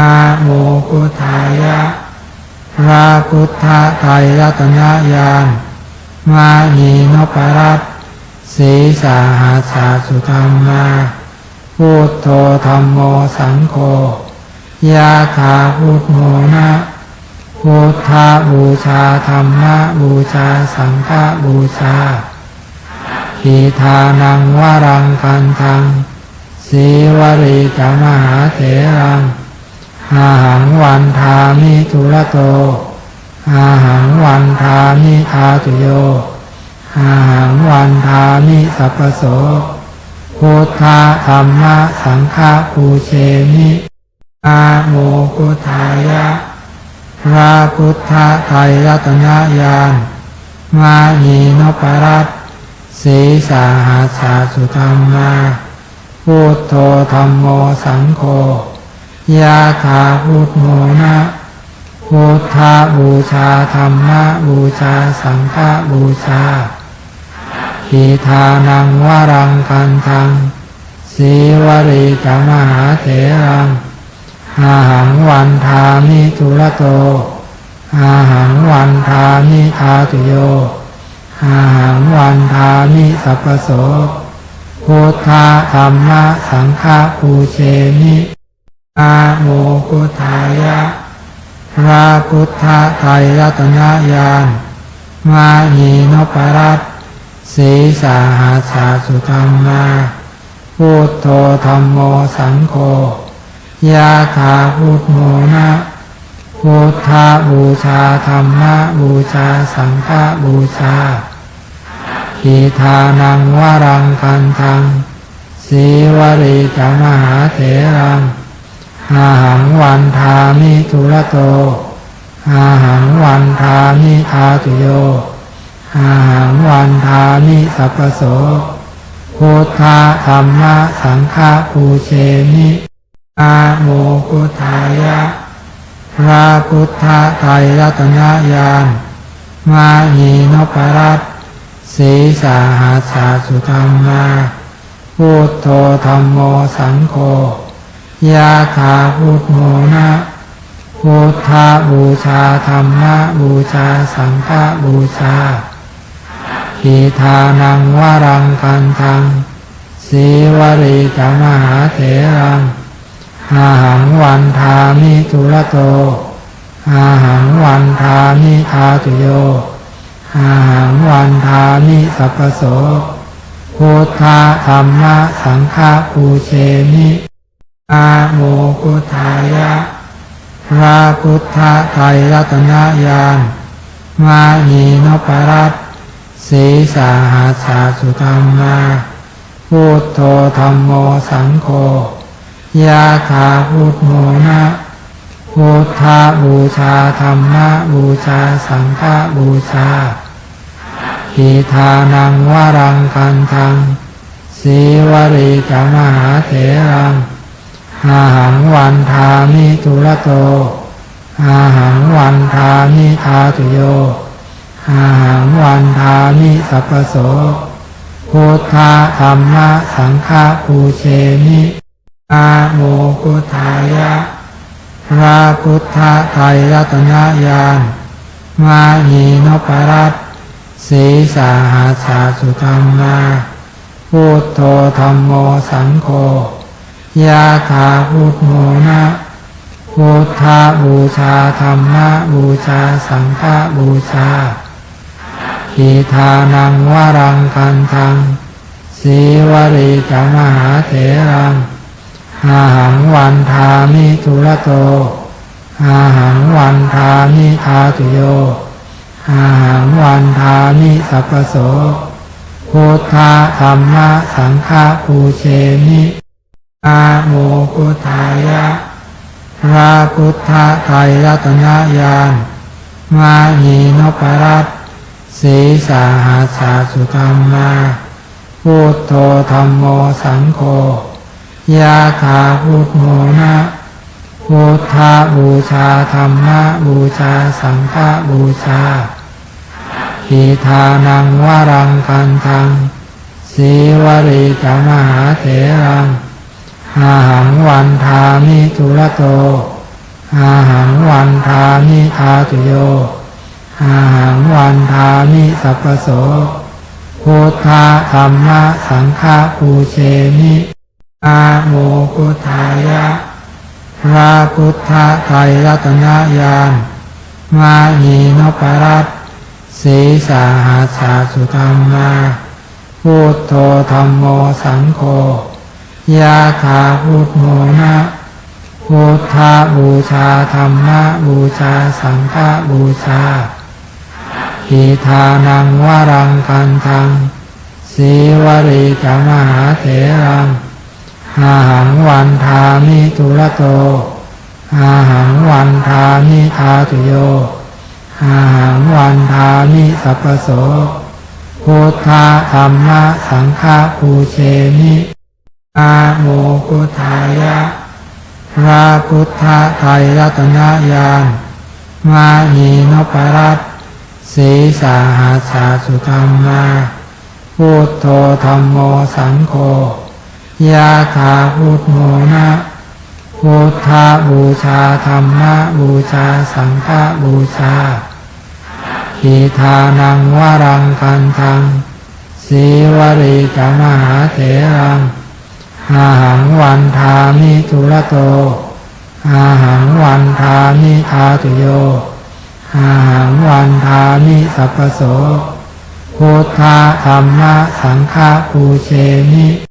นะโมพุทธายะพระพุทธไตรรัตนญาณมานีนปรัตน์สีสาหาสาสุธรรมาพุทโธธรรมโมสังโฆยาถาพุทโมนะพุทธาบูชาธรรมะบูชาสังฆบูชาทีทานังวรังคันทังสีวรีจามหาเถรัง อาหังวันทามิทุระโต อาหังวันทามิทาตุโย อาหังวันทามิสัพพโสพุทธะธรรมะสังฆะปูเชมิอาโมพุทธายะพระพุทธไตรรัตนญาณมานีนปรัตสีสาหาสาสุธรรมาพุทโธธรรมโมสังโฆ ยาถาพุทโมนะพุทธาบูชาธรรมบูชาสังฆบูชาทีทานังวรังคันทังสีวรีจามหาเถรังอาหังวันทามิทุระโต อาหังวันทามิทาตุโย อาหังวันทามิสัพโสพุทธะธรรมะสังฆปูเชมิ อาโมพุทธายะพระพุทธไตรรัตนญาณมานีนปรัตสีสาหาสาสุธรรมาพุทโธธรรมโมสังโฆยาถาพุทโมนะพุทธาบูชาธรรมบูชาสังฆบูชาทีทานังวรังคันทังสีวรีจามหาเถรัง อาหังวันทามิทุระโต อาหังวันทามิทาตุโย อาหังวันทามิสัพพโสพุทธะธรรมะสังฆปูเชมิอาโมพุทธายะ พระพุทธไตรรัตนญาณมานีนปรัตน์สีสาหาสาสุธรรมาพุทโธธรรมโมสังโฆ ยาถาพุทโมนะพุทธาบูชาธรรมบูชาสังฆบูชาทีทานังวรังคันทังสีวรีจามหาเถรังอาหังวันทามิทุระโตอาหังวันทามิทาตุโยอาหังวันทามิสัพโสพุทธะธรรมะสังฆปูเชมิ อาโมพุทธายะพระพุทธไตรรัตนญาณมานีนปรัตสีสาหาสาสุธรรมาพุทโธธรรมโมสังโฆยาถาพุทโมนะพุทธาบูชาธรรมบูชาสังฆบูชาทีทานังวรังคันทังสีวรีจามหาเถรัง อาหังวันทามิทุระโต อาหังวันทามิทาตุโย อาหังวันทามิสัพพโสพุทธะธรรมะสังฆปูเชมิอาโมพุทธายะพระพุทธไตรรัตนญาณมานีนปรัตสีสาหาสาสุธรรมาพุทโธธรรมโมสังโฆ ยาถาพุทโมนะพุทธาบูชาธรรมบูชาสังฆบูชาทีทานังวรังคันทังสีวรีจามหาเถรังอาหังวันทามิทุระโตอาหังวันทามิทาตุโยอาหังวันทามิสัพพโสพุทธะธรรมะสังฆปูเชมิ อาโมพุทธายะพระพุทธไตรรัตนญาณมานีนปรัตสีสาหาสาสุธรรมาพุทโธธรรมโมสังโฆยาถาพุทโมนะพุทธาบูชาธรรมบูชาสังฆบูชาทีทานังวรังคันทังสีวรีจามหาเถรัง อาหังวันทามิทุระโต อาหังวันทามิทาตุโย อาหังวันทามิสัพพโสพุทธะธรรมะสังฆะปูเชมิอาโมพุทธายะพระพุทธไตรรัตนญาณมานีนปรัตสีสาหาสาสุธรรมาพุทโธธรรมโมสังโฆ ยาถาพุทโมนะพุทธาบูชาธรรมะบูชาสังฆบูชาอิทานังวรังคันทังสีวริกมหาเถรังอาหังวันทามิทุระโตอาหังวันทามิทาตุโยอาหังวันทามิสัพโสพุทธะธรรมะสังฆปูเชมิ อาโมพุทธายะพระพุทธไตรรัตนญาณมานีนปรัตสีสาหาสาสุธรรมาพุทโธธรรมโมสังโฆยาถาพุทโมนะพุทธาบูชาธรรมะบูชาสังฆบูชาอิทานังวรังคันทังสีวริกมหาเถรัง อาหังวันทามิทุระโต อาหังวันทามิทาตุโย อาหังวันทามิสัพพโสพุทธธรรมะสังฆปูเชมิ